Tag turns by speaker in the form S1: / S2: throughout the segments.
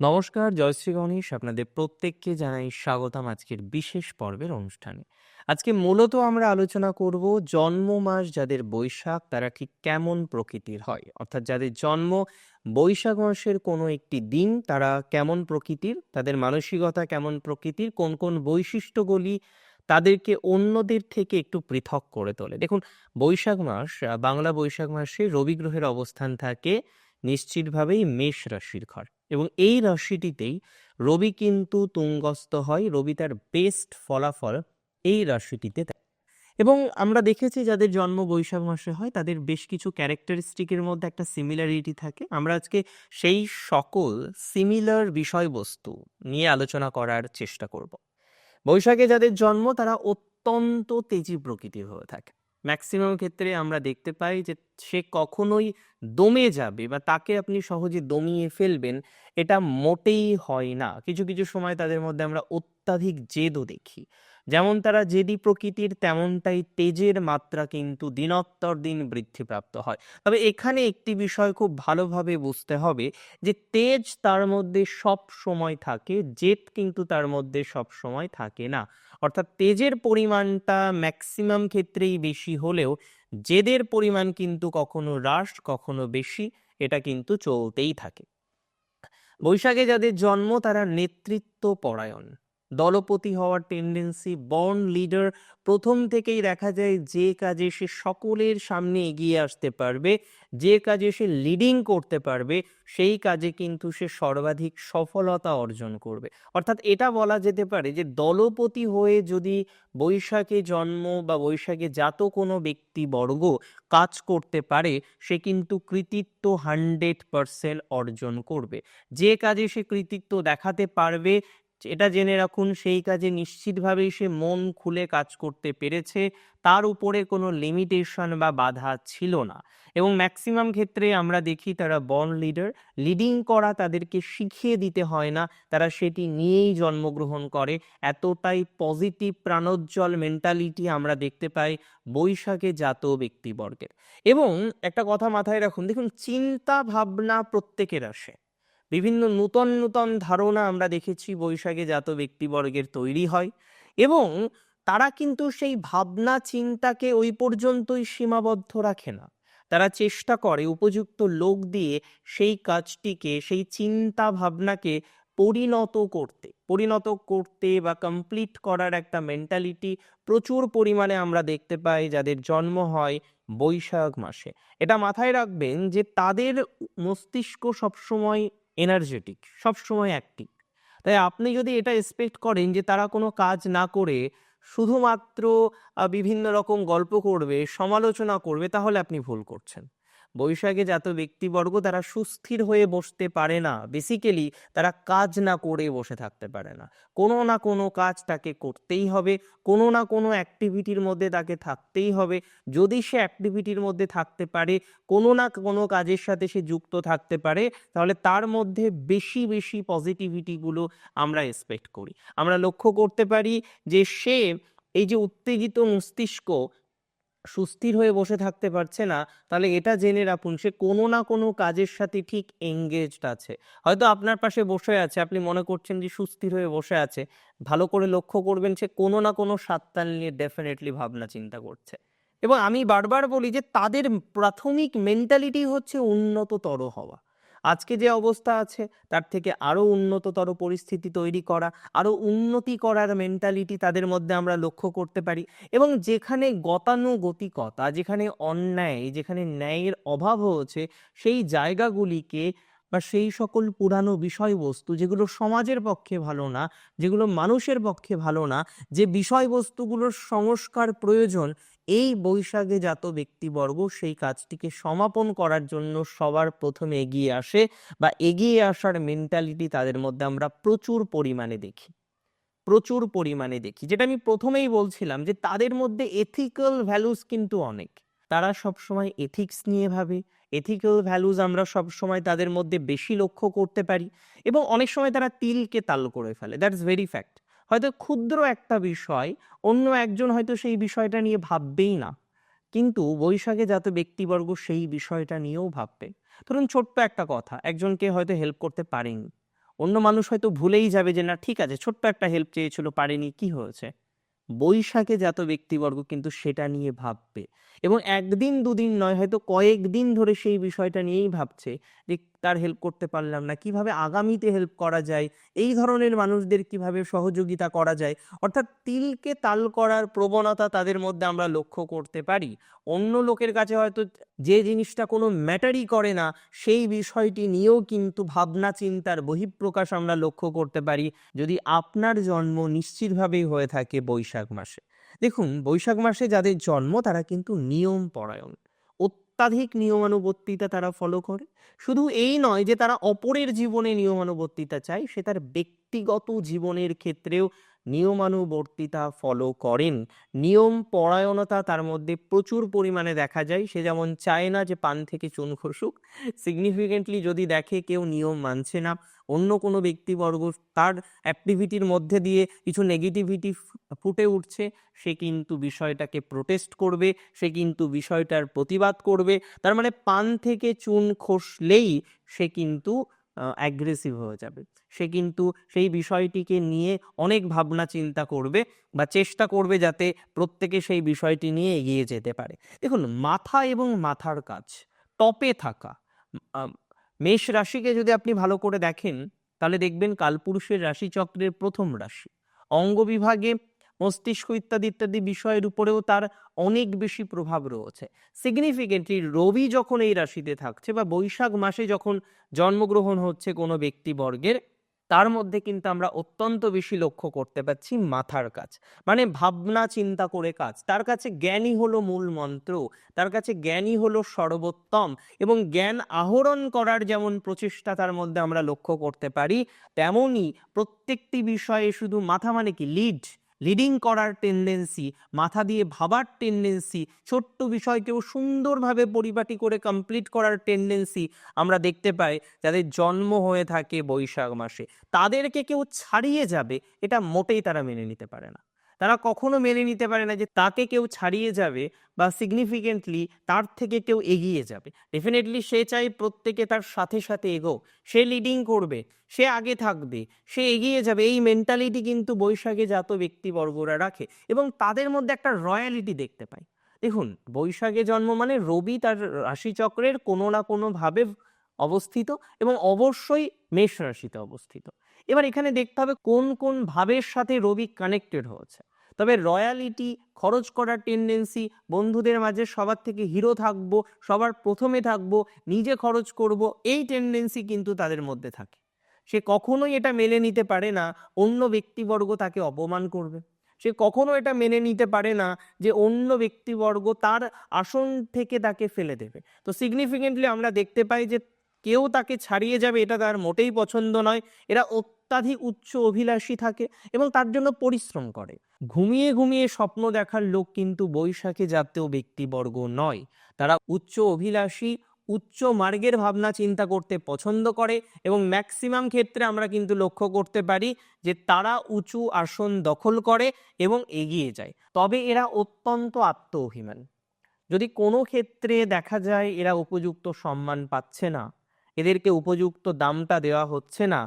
S1: নমস্কার, জয়শ্রী গণেশ। আপনাদের প্রত্যেককে জানাই স্বাগতম আজকের বিশেষ পর্বের অনুষ্ঠানে। আজকে মূলত আমরা আলোচনা করব জন্ম মাস যাদের বৈশাখ তারা ঠিক কেমন প্রকৃতির হয়? অর্থাৎ যাদের জন্ম বৈশাখ মাসের কোনো একটি দিন তারা কেমন প্রকৃতির? তাদের মানসিকতা কেমন প্রকৃতির? কোন, কোন বৈশিষ্ট্যগুলি তাদেরকে অন্যদের থেকে একটু পৃথক করে তোলে? দেখুন বৈশাখ মাস বাংলা বৈশাখ মাসে রবি গ্রহের অবস্থান থাকে নিশ্চিতভাবেই মেষ রাশির ঘর এবং এই রাশিটিতেই রবি কিন্তু তুঙ্গস্থ হয়। রবি তার বেস্ট ফলাফল এই রাশিটিতে এবং আমরা দেখেছি যাদের জন্ম বৈশাখ মাসে হয়, তাদের বেশ কিছু ক্যারেক্টারিস্টিকের মধ্যে একটা সিমিলারিটি থাকে। আমরা আজকে সেই সকল সিমিলার বিষয়বস্তু নিয়ে আলোচনা করার চেষ্টা করব। বৈশাখে যাদের জন্ম, তারা অত্যন্ত তেজি প্রকৃতির হয়ে থাকে। ম্যাক্সিমাম ক্ষেত্রে আমরা দেখতে পাই যে সে কখনোই দমে যাবে বা তাকে আপনি সহজে দমিয়ে ফেলবেন এটা মোটেই হয় না। কিছু, কিছু সময় তাদের মধ্যে আমরা অত্যাধিক জেদও দেখি। যেমন তারা জেদি প্রকৃতির তেমনটাই তেজের মাত্রা কিন্তু দিনোত্তর দিন বৃদ্ধিপ্রাপ্ত হয়। তবে এখানে একটি বিষয় খুব ভালোভাবে বুঝতে হবে যে তেজ তার মধ্যে সবসময় থাকে, জেদ কিন্তু তার মধ্যে সবসময় থাকে না। অর্থাৎ তেজের পরিমাণটা ম্যাক্সিমাম ক্ষেত্রেই বেশি হলেও জেদের পরিমাণ কিন্তু কখনো হ্রাস, কখনো বেশি এটা কিন্তু চলতেই থাকে। বৈশাখে যাদের জন্ম তারা নেতৃত্ব পরায়ণ। দলপতি হওয়ার টেন্ডেন্সি বর্ন লিডার প্রথম থেকেই দেখা যায় যে কাজে সে সকলের সামনে এগিয়ে আসতে পারবে, যে কাজে সে লিডিং করতে পারবে সেই কাজে কিন্তু সে সর্বাধিক সফলতা অর্জন করবে। অর্থাৎ এটা বলা যেতে পারে যে দলপতি হয়ে যদি বৈশাখে জন্ম বা বৈশাখে জাত কোনো ব্যক্তিবর্গ কাজ করতে পারে সে কিন্তু কৃতিত্ব 100% অর্জন করবে। যে কাজে সে কৃতিত্ব দেখাতে পারবে এটা জেনে রাখুন, সেই কাজে নিশ্চিতভাবেই সে মন খুলে কাজ করতে পেরেছে। তার উপরে কোনো লিমিটেশন বা বাধা ছিল না এবং ম্যাক্সিমাম ক্ষেত্রে আমরা দেখি তারা বর্ন লিডার। লিডিং করা তাদেরকে শিখিয়ে দিতে হয় না। তারা সেটি নিয়েই জন্মগ্রহণ করে। এতটাই পজিটিভ প্রাণোজ্জ্বল মেন্টালিটি আমরা দেখতে পাই বৈশাখে জাত ব্যক্তিবর্গের এবং একটা কথা মাথায় রাখুন, দেখুন, চিন্তা ভাবনা প্রত্যেকের আসে। বিভিন্ন নূতন, নূতন ধারণা আমরা দেখেছি বৈশাখে জাত ব্যক্তিবর্গের তৈরি হয় এবং তারা কিন্তু সেই ভাবনা চিন্তাকে ওই পর্যন্তই সীমাবদ্ধ রাখে না। তারা চেষ্টা করে উপযুক্ত লোক দিয়ে সেই কাজটিকে, সেই চিন্তা ভাবনাকে পরিণত করতে। পরিণত করতে বা কমপ্লিট করার একটা মেন্টালিটি প্রচুর পরিমাণে আমরা দেখতে পাই যাদের জন্ম হয় বৈশাখ মাসে। এটা মাথায় রাখবেন যে তাদের মস্তিষ্ক সবসময় এনার্জেটিক, সবসময় অ্যাক্টিভ। তাই আপনি যদি এটা এক্সপেক্ট করেন যে তারা কোনো কাজ না করে শুধুমাত্র বিভিন্ন রকম গল্প করবে, সমালোচনা করবে তাহলে আপনি ভুল করছেন। বৈশাখে জাত ব্যক্তিবর্গ তারা সুস্থির হয়ে বসতে পারে না। বেসিক্যালি তারা কাজ না করে বসে থাকতে পারে না। কোনো না কোনো কাজ তাকে করতেই হবে। কোনো না কোনো অ্যাক্টিভিটির মধ্যে তাকে থাকতেই হবে। যদি সে অ্যাক্টিভিটির মধ্যে থাকতে পারে, কোনো না কোনো কাজের সাথে সে যুক্ত থাকতে পারে তাহলে তার মধ্যে বেশি, বেশি পজিটিভিটিগুলো আমরা এক্সপেক্ট করি। আমরা লক্ষ্য করতে পারি যে সে এই যে উত্তেজিত মস্তিষ্ক সুস্থির হয়ে বসে থাকতে পারছে না তাহলে এটা জেনে রাখুন সে কোনো না কোনো কাজের সাথে ঠিক এঙ্গেজড আছে। হয়তো আপনার পাশে বসে আছে, আপনি মনে করছেন যে সুস্থির হয়ে বসে আছে। ভালো করে লক্ষ্য করবেন সে কোনো না কোনো সাততাল নিয়ে ডেফিনেটলি ভাবনা চিন্তা করছে এবং আমি বারবার বলি যে তাদের প্রাথমিক মেন্টালিটি হচ্ছে উন্নততর হওয়া। আজকে যে অবস্থা আছে তার থেকে আরও উন্নততর পরিস্থিতি তৈরি করা, আরও উন্নতি করার মেন্টালিটি তাদের মধ্যে আমরা লক্ষ্য করতে পারি। এবং যেখানে গতানুগতিকতা, যেখানে অন্যায়, যেখানে ন্যায়ের অভাব হয়েছে সেই জায়গাগুলিকে বা সেই সকল পুরানো বিষয়বস্তু যেগুলো সমাজের পক্ষে ভালো না, যেগুলো মানুষের পক্ষে ভালো না, যে বিষয়বস্তুগুলোর সংস্কার প্রয়োজন এই বৈশাখে জাত ব্যক্তিবর্গ সেই কাজটিকে সমাপন করার জন্য সবার প্রথমে এগিয়ে আসে বা এগিয়ে আসার মেন্টালিটি তাদের মধ্যে আমরা প্রচুর পরিমাণে দেখি। প্রচুর পরিমাণে দেখি। যেটা আমি প্রথমেই বলছিলাম যে তাদের মধ্যে এথিক্যাল ভ্যালুস কিন্তু অনেক। তারা সবসময় এথিক্স নিয়ে ভাবে। এথিক্যাল ভ্যালুস আমরা সবসময় তাদের মধ্যে বেশি লক্ষ্য করতে পারি এবং অনেক সময় তারা তিলকে তাল করে ফেলে। That's very fact. হয়তো ক্ষুদ্র একটা বিষয় অন্য একজন হয়তো সেই বিষয়টা নিয়ে ভাববেই না। কিন্তু বৈশাখে জাত ব্যক্তিবর্গ সেই বিষয়টা নিয়েও ভাববে। ধরুন ছোট্ট একটা কথা, একজনকে হয়তো হেল্প করতে পারেনি। অন্য মানুষ হয়তো ভুলেই যাবে যে না ঠিক আছে ছোট্ট একটা হেল্প চেয়েছিল পারেনি কি হয়েছে বৈশাখে জাত ব্যক্তিবর্গ কিন্তু সেটা নিয়ে ভাববে এবং একদিন দুদিন নয় হয়তো কয়েকদিন ধরে সেই বিষয়টা নিয়েই ভাবছে যে তার হেল্প করতে পারলাম না। কীভাবে আগামীতে হেল্প করা যায়? এই ধরনের মানুষদের কীভাবে সহযোগিতা করা যায়? অর্থাৎ তিলকে তাল করার প্রবণতা তাদের মধ্যে আমরা লক্ষ্য করতে পারি। অন্য লোকের কাছে হয়তো যে জিনিসটা কোনো ম্যাটারই করে না, সেই বিষয়টি নিয়েও কিন্তু ভাবনা, চিন্তার বহিঃপ্রকাশ আমরা লক্ষ্য করতে পারি। যদি আপনার জন্ম নিশ্চিতভাবেই হয়ে থাকে বৈশাখ মাসে। দেখুন, বৈশাখ মাসে যাদের জন্ম তারা কিন্তু নিয়ম পরায়ণ। অত্যাধিক নিয়মানুবর্তিতা তারা ফলো করে। শুধু এই নয় যে তারা অপরের জীবনে নিয়মানুবর্তিতা চায়, সে তার ব্যক্তিগত জীবনের ক্ষেত্রেও নিয়মানুবর্তিতা ফলো করেন। নিয়ম পরায়ণতা তার মধ্যে প্রচুর পরিমাণে দেখা যায়। সে যেমন চায় না যে পান থেকে চুন খসুক সিগনিফিকেন্টলি যদি দেখে কেউ নিয়ম মানছে না, অন্য কোনো ব্যক্তিবর্গ তার অ্যাক্টিভিটির মধ্যে দিয়ে কিছু নেগেটিভিটি ফুটে উঠছে, সে কিন্তু বিষয়টাকে প্রোটেস্ট করবে, সে কিন্তু বিষয়টার প্রতিবাদ করবে। তার মানে পান থেকে চুন খসলেই সে কিন্তু অ্যাগ্রেসিভ হয়ে যাবে। সে কিন্তু সেই বিষয়টিকে নিয়ে অনেক ভাবনা চিন্তা করবে বা চেষ্টা করবে যাতে প্রত্যেকে সেই বিষয়টি নিয়ে এগিয়ে যেতে পারে। দেখুন, মাথা এবং মাথার কাজ, টপে থাকা মেষ রাশিকে যদি আপনি ভালো করে দেখেন, তাহলে দেখবেন কালপুরুষের রাশিচক্রের প্রথম রাশি। অঙ্গ বিভাগে মস্তিষ্ক ইত্যাদি ইত্যাদি বিষয়ের উপরেও তার অনেক বেশি প্রভাব রয়েছে। সিগনিফিকেন্টলি রবি যখন এই রাশিতে থাকছে বা বৈশাখ মাসে যখন জন্মগ্রহণ হচ্ছে কোনো ব্যক্তিবর্গের তার মধ্যে কিন্তু আমরা অত্যন্ত বেশি লক্ষ্য করতে পারছি মাথার কাজ। মানে ভাবনা চিন্তা করে কাজ। তার কাছে জ্ঞানই হলো মূল মন্ত্র। তার কাছে জ্ঞানই হলো সর্বোত্তম। এবং জ্ঞান আহরণ করার যেমন প্রচেষ্টা তার মধ্যে আমরা লক্ষ্য করতে পারি, তেমনই প্রত্যেকটি বিষয়ে শুধু মাথা মানে কি? লিড লিডিং করার টেন্ডেন্সি মাথা দিয়ে ভাবার টেন্ডেন্সি ছোট্ট বিষয়কেও সুন্দরভাবে পরিপাটি করে কমপ্লিট করার টেন্ডেন্সি আমরা দেখতে পাই যাদের জন্ম হয়ে থাকে বৈশাখ মাসে। তাদেরকে কেউ ছাড়িয়ে যাবে, এটা মোটেই তারা মেনে নিতে পারে না। তারা কখনো মেনে নিতে পারে না যে তাকে কেউ ছাড়িয়ে যাবে বা সিগনিফিকেন্টলি তার থেকে কেউ এগিয়ে যাবে। ডেফিনেটলি সে চাই প্রত্যেকে তার সাথে সাথে এগো সে লিডিং করবে, সে আগে থাকবে, সে এগিয়ে যাবে। এই মেন্টালিটি কিন্তু বৈশাখে জাত ব্যক্তিবর্গরা রাখে এবং তাদের মধ্যে একটা রয়্যালিটি দেখতে পাই দেখুন, বৈশাখে জন্ম মানে রবি তার রাশিচক্রের কোনো না কোনোভাবে অবস্থিত এবং অবশ্যই মেষ রাশিতে অবস্থিত। এবার এখানে দেখতে হবে কোন কোন ভাবের সাথে রবি কানেক্টেড হয়েছে। তবে রয়্যালিটি খরচ করার টেন্ডেন্সি বন্ধুদের মাঝে সবার থেকে হিরো থাকব, সবার প্রথমে থাকব, নিজে খরচ করব, এই টেন্ডেন্সি কিন্তু তাদের মধ্যে থাকে। সে কখনোই এটা মেনে নিতে পারে না, অন্য ব্যক্তিবর্গ তাকে অপমান করবে। সে কখনো এটা মেনে নিতে পারে না যে অন্য ব্যক্তিবর্গ তার আসন থেকে তাকে ফেলে দেবে। তো সিগনিফিকেন্টলি আমরা দেখতে পাই যে কেউ তাকে ছাড়িয়ে যাবে এটা তার মোটেই পছন্দ নয়। এরা অত্যাধিক উচ্চ অভিলাষী থাকে এবং তার জন্য পরিশ্রম করে। ঘুমিয়ে ঘুমিয়ে স্বপ্ন দেখার লোক কিন্তু বৈশাখে জাতীয় ব্যক্তিবর্গ নয়। তারা উচ্চ অভিলাষী, উচ্চ মার্গের ভাবনা চিন্তা করতে পছন্দ করে এবং ম্যাক্সিমাম ক্ষেত্রে আমরা কিন্তু লক্ষ্য করতে পারি যে তারা উঁচু আসন দখল করে এবং এগিয়ে যায়। তবে এরা অত্যন্ত আত্ম অভিমান যদি কোনো ক্ষেত্রে দেখা যায় এরা উপযুক্ত সম্মান পাচ্ছে না, এদেরকে উপযুক্ত দামটা দেওয়া হচ্ছে না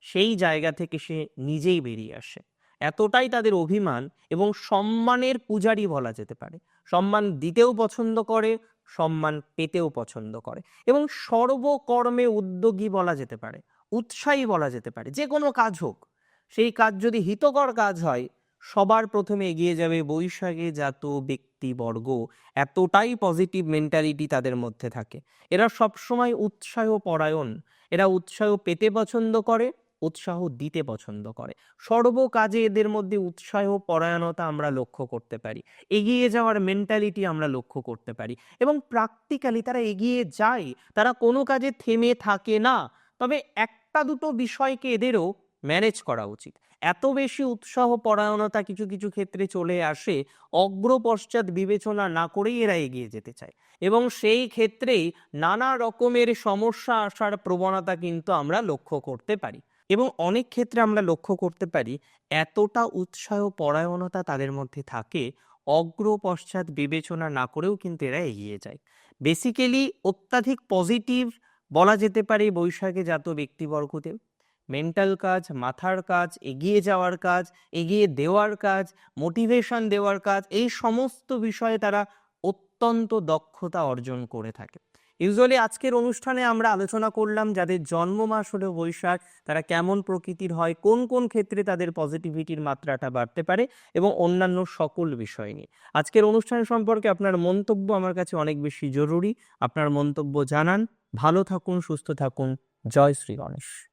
S1: সেই জায়গা থেকে সে নিজেই বেরিয়ে আসে। এতটাই তাদের অভিমান এবং সম্মানের পূজারি বলা যেতে পারে। সম্মান দিতেও পছন্দ করে, সম্মান পেতেও পছন্দ করে এবং সর্বকর্মে উদ্যোগী বলা যেতে পারে, উৎসাহী বলা যেতে পারে, যে কোনো কাজ হোক। সেই কাজ যদি হিতকর কাজ হয়, সবার প্রথমে এগিয়ে যাবে বৈশাখে জাত ব্যক্তিবর্গ এতটাই পজিটিভ মেন্টালিটি তাদের মধ্যে থাকে। এরা সবসময় উৎসাহ পরায়ণ। এরা উৎসাহ পেতে পছন্দ করে উৎসাহ দিতে পছন্দ করে। সর্বকাজে এদের মধ্যে উৎসাহ পরায়ণতা আমরা লক্ষ্য করতে পারি। এগিয়ে যাওয়ার মেন্টালিটি আমরা লক্ষ্য করতে পারি এবং প্র্যাকটিক্যালি তারা এগিয়ে যায়। তারা কোনো কাজে থেমে থাকে না। তবে একটা দুটো বিষয়কে এদেরও ম্যানেজ করা উচিত। এত বেশি উৎসাহ, পরায়ণতা কিছু কিছু ক্ষেত্রে চলে আসে অগ্র পশ্চাৎ বিবেচনা না করেই এরা এগিয়ে যেতে চায়। এবং সেই ক্ষেত্রেই নানা রকমের সমস্যা আসার প্রবণতা কিন্তু আমরা লক্ষ্য করতে পারি। এবং অনেক ক্ষেত্রে আমরা লক্ষ্য করতে পারি, এতটা উৎসাহ পরায়ণতা তাদের মধ্যে থাকে অগ্র পশ্চাৎ বিবেচনা না করেও কিন্তু এরা এগিয়ে যায়। বেসিক্যালি অত্যাধিক পজিটিভ বলা যেতে পারে বৈশাখে জাত ব্যক্তিবর্গদের মেন্টাল কাজ, মাথার কাজ, এগিয়ে যাওয়ার কাজ, এগিয়ে দেওয়ার কাজ মোটিভেশন দেওয়ার কাজ, এই সমস্ত বিষয়ে তারা অত্যন্ত দক্ষতা অর্জন করে থাকে। ইউজুয়ালি আজকের অনুষ্ঠানে আমরা আলোচনা করলাম যাদের জন্ম মাস হলো বৈশাখ, তারা কেমন প্রকৃতির হয়, কোন কোন ক্ষেত্রে তাদের পজিটিভিটির মাত্রাটা বাড়তে পারে এবং অন্যান্য সকল বিষয় নিয়ে। আজকের অনুষ্ঠান সম্পর্কে আপনার মন্তব্য আমার কাছে অনেক বেশি জরুরি। আপনার মন্তব্য জানান। ভালো থাকুন, সুস্থ থাকুন। জয় শ্রী গণেশ।